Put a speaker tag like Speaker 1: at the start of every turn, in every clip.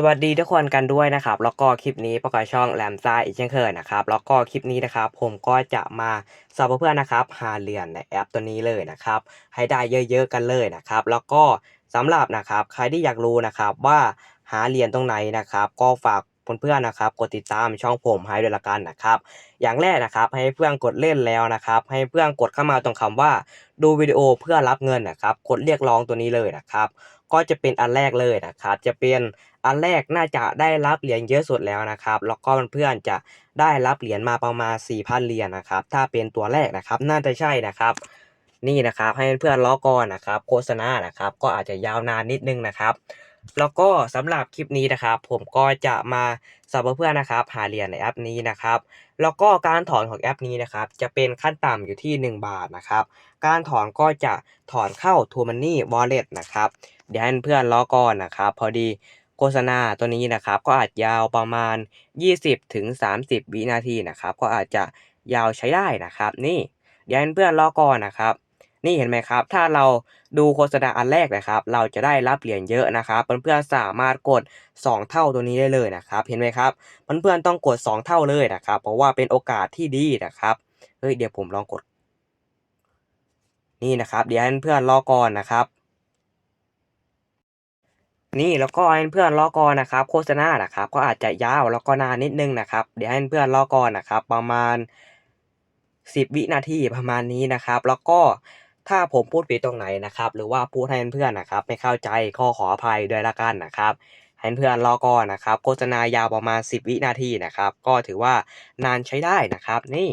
Speaker 1: สวัสดีทุกคนกันด้วยนะครับ แล้วก็คลิปนี้ประกอบช่องแรมซ่าอีกเช่นเคยนะครับ แล้วก็คลิปนี้นะครับผมก็จะมาสอนเพื่อนๆนะครับหาเหรียญในแอปตัวนี้เลยนะครับ ให้ได้เยอะๆกันเลยนะครับ แล้วก็สำหรับนะครับใครที่อยากรู้นะครับว่าหาเหรียญตรงไหนนะครับ ก็ฝากเพื่อนๆนะครับกดติดตามช่องผมให้ด้วยละกันนะครับ อย่างแรกนะครับให้เพื่อนกดเล่นแล้วนะครับ ให้เพื่อนกดเข้ามาตรงคำว่า ดูวิดีโอเพื่อรับเงินนะครับ กดเรียกร้องตัวนี้เลยนะครับ ก็จะเป็นอันแรกเลยนะครับ จะเป็น อันแรกน่าจะได้รับเหรียญเยอะสุดแล้วนะครับ แล้วก็เพื่อนๆจะได้รับเหรียญมาประมาณ 4,000 เหรียญนะครับ ถ้าเป็นตัวแรกนะครับ น่าจะใช่นะครับ นี่นะครับให้เพื่อนๆล้อก่อนนะครับ โฆษณานะครับ ก็อาจจะยาวนานนิดนึงนะครับ แล้วก็สำหรับคลิปนี้นะครับ ผมก็จะมาสอนเพื่อนนะครับ หาเหรียญในแอปนี้นะครับ แล้วก็การถอนของแอปนี้นะครับ จะเป็นขั้นต่ำอยู่ที่ 1 บาทนะครับ การถอนก็จะถอนเข้า t o Money Wallet นะครับเดี๋ยวให้เพื่อนล้อก่อนนะครับ พอดี โฆษณาตัวนี้นะครับก็อาจยาวประมาณ 20ถึง30วินาทีนะครับ ก็อาจจะยาวใช้ได้นะครับ นี่เดี๋ยวให้เพื่อนล้อก่อนนะครับ นี่เห็นไหมครับ ถ้าเราดูโฆษณาอันแรกนะครับ เราจะได้รับเหรียญเยอะนะครับเพื่อนๆสามารถกด 2 เท่าตัวนี้ได้เลยนะครับ เห็นไหมครับเพื่อนๆต้องกด 2 เท่าเลยนะครับ เพราะว่าเป็นโอกาสที่ดีนะครับเฮ้ยเดี๋ยวผมลองกด นี่นะครับ เดี๋ยวให้เพื่อนรอก่อนนะครับ นี่แล้วก็ให้เพื่อนรอก่อนนะครับ โฆษณานะครับ ก็อาจจะยาวแล้วก็นานนิดนึงนะครับ เดี๋ยวให้เพื่อนรอก่อนนะครับ ประมาณ 10 วินาทีประมาณนี้นะครับ แล้วก็ถ้าผมพูดผิดตรงไหนนะครับ หรือว่าพูดให้เพื่อนนะครับ ไม่เข้าใจก็ขออภัยด้วยละกันนะครับให้เพื่อนรอก่อนนะครับ โฆษณายาวประมาณ 10 วินาทีนะครับ ก็ถือว่านานใช้ได้นะครับ นี่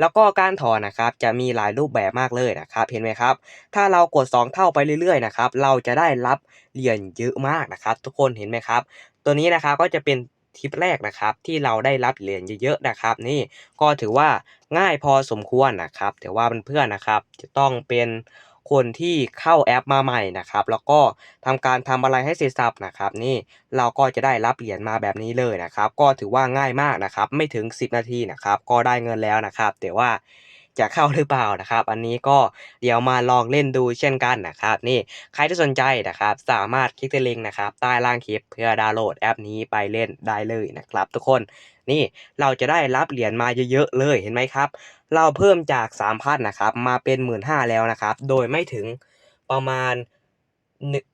Speaker 1: แล้วก็การถอนนะครับจะมีหลายรูปแบบมากเลยนะครับเห็นไหมครับ ถ้าเรากด 2 เท่าไปเรื่อยๆนะครับเราจะได้รับเหรียญเยอะมากนะครับ ทุกคนเห็นไหมครับ ตัวนี้นะครับก็จะเป็นทริปแรกนะครับที่เราได้รับเหรียญเยอะๆนะครับ นี่ก็ถือว่าง่ายพอสมควรนะครับแต่ว่าเพื่อนๆนะครับ จะต้องเป็น คนที่เข้าแอปมาใหม่นะครับ แล้วก็ทำการทำอะไรให้เสร็จสับนะครับ นี่เราก็จะได้รับเหรียญมาแบบนี้เลยนะครับ ก็ถือว่าง่ายมากนะครับ ไม่ถึง 10 นาทีนะครับ ก็ได้เงินแล้วนะครับ แต่ว่า จะเข้าหรือเปล่านะครับ อันนี้ก็เดี๋ยวมาลองเล่นดูเช่นกันนะครับ นี่ใครที่สนใจนะครับ สามารถคลิกที่ลิงก์นะครับใต้ล่างคลิปเพื่อดาวน์โหลดแอปนี้ไปเล่นได้เลยนะครับ ทุกคนนี่เราจะได้รับเหรียญมาเยอะๆเลยเห็นไหมครับ เราเพิ่มจาก3,000นะครับมาเป็น 15,000แล้วนะครับ โดยไม่ถึงประมาณ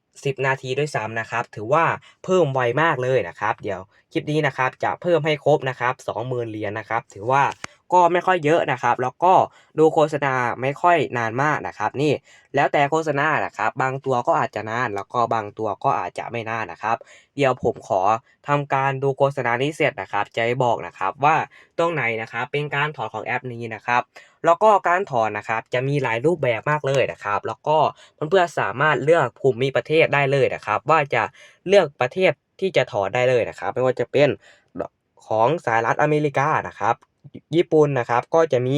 Speaker 1: 10 นาทีด้วยซ้ำนะครับ ถือว่าเพิ่มไวมากเลยนะครับ เดี๋ยวคลิปนี้นะครับจะเพิ่มให้ครบนะครับ20,000เหรียญนะครับ ถือว่า ก็ไม่ค่อยเยอะนะครับ แล้วก็ดูโฆษณาไม่ค่อยนานมากนะครับ นี่แล้วแต่โฆษณานะครับ บางตัวก็อาจจะนาน แล้วก็บางตัวก็อาจจะไม่นานนะครับ เดี๋ยวผมขอทำการดูโฆษณานี้เสร็จนะครับ จะให้บอกนะครับว่าตรงไหนนะครับเป็นการถอนของแอปนี้นะครับ แล้วก็การถอนนะครับจะมีหลายรูปแบบมากเลยนะครับ แล้วก็เพื่อนๆสามารถเลือกภูมิประเทศได้เลยนะครับ ว่าจะเลือกประเทศที่จะถอนได้เลยนะครับ ไม่ว่าจะเป็นของสหรัฐอเมริกานะครับ ญี่ปุ่นนะครับ ก็จะมี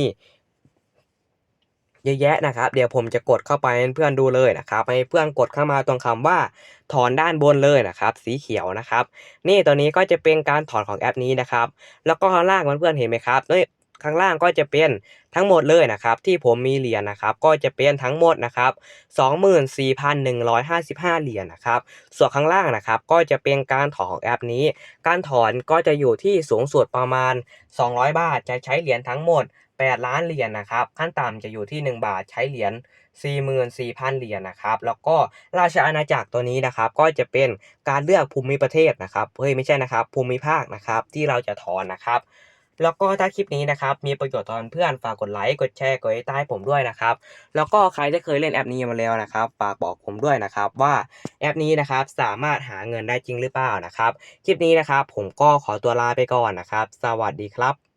Speaker 1: เยอะแยะนะครับ เดี๋ยวผมจะกดเข้าไปให้เพื่อนดูเลยนะครับ ให้เพื่อนกดเข้ามาตรงคำว่าถอนด้านบนเลยนะครับ สีเขียวนะครับ นี่ตัวนี้ก็จะเป็นการถอนของแอปนี้นะครับ แล้วก็ข้างล่างเพื่อนๆเห็นไหมครับเอ้ย ข้างล่างก็จะเป็นทั้งหมดเลยนะครับ ที่ผมมีเหรียญนะครับ ก็จะเป็นทั้งหมดนะครับ24,155 เหรียญนะครับ ส่วนข้างล่างนะครับ ก็จะเป็นการถอนแอปนี้ การถอนก็จะอยู่ที่สูงสุดประมาณ 200 บาท จะใช้เหรียญทั้งหมด 8 ล้านเหรียญนะครับ ขั้นต่ำจะอยู่ที่ 1 บาทใช้เหรียญ44,000 เหรียญนะครับ แล้วก็ราชอาณาจักรตัวนี้นะครับ ก็จะเป็นการเลือกภูมิประเทศนะครับ เฮ้ยไม่ใช่นะครับ ภูมิภาคนะครับที่เราจะถอนนะครับ แล้วก็ถ้าคลิปนี้นะครับมีประโยชน์ตอนเพื่อนฝากกดไลค์กดแชร์กดติดตามผมด้วยนะครับ แล้วก็ใครที่เคยเล่นแอปนี้มาแล้วนะครับฝากบอกผมด้วยนะครับว่าแอปนี้นะครับสามารถหาเงินได้จริงหรือเปล่านะครับ คลิปนี้นะครับผมก็ขอตัวลาไปก่อนนะครับ สวัสดีครับ